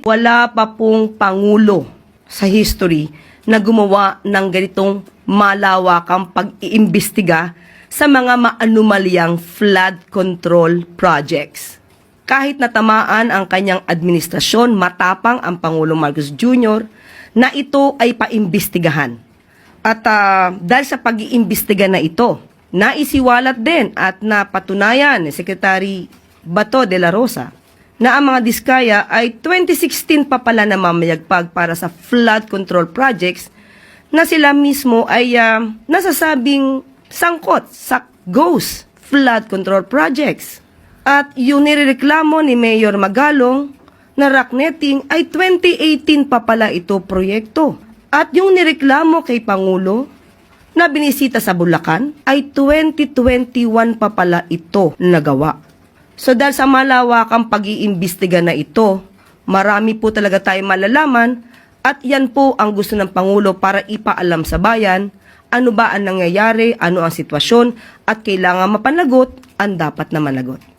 Wala pa pong pangulo sa history na gumawa ng ganitong malawakang pag-iimbestiga sa mga maanumalyang flood control projects. Kahit natamaan ang kanyang administrasyon, matapang ang Pangulong Marcos Jr. na ito ay paimbestigahan. At ah, dahil sa pag-iimbestiga na ito, naisiwalat din at napatunayan ni Secretary Bato de la Rosa na ang mga diskaya ay 2016 pa pala na mamayagpag para sa flood control projects na sila mismo ay ah, nasasabing sangkot sa ghost flood control projects. At yung nirereklamo ni Mayor Magalong na rock netting ay 2018 pa pala ito proyekto. At yung nireklamo kay Pangulo na binisita sa Bulacan ay 2021 pa pala ito nagawa. So dahil sa malawakang pag-iimbestiga na ito, marami po talaga tayong malalaman at yan po ang gusto ng Pangulo para ipaalam sa bayan ano ba ang nangyayari, ano ang sitwasyon at kailangan mapanagot ang dapat na managot.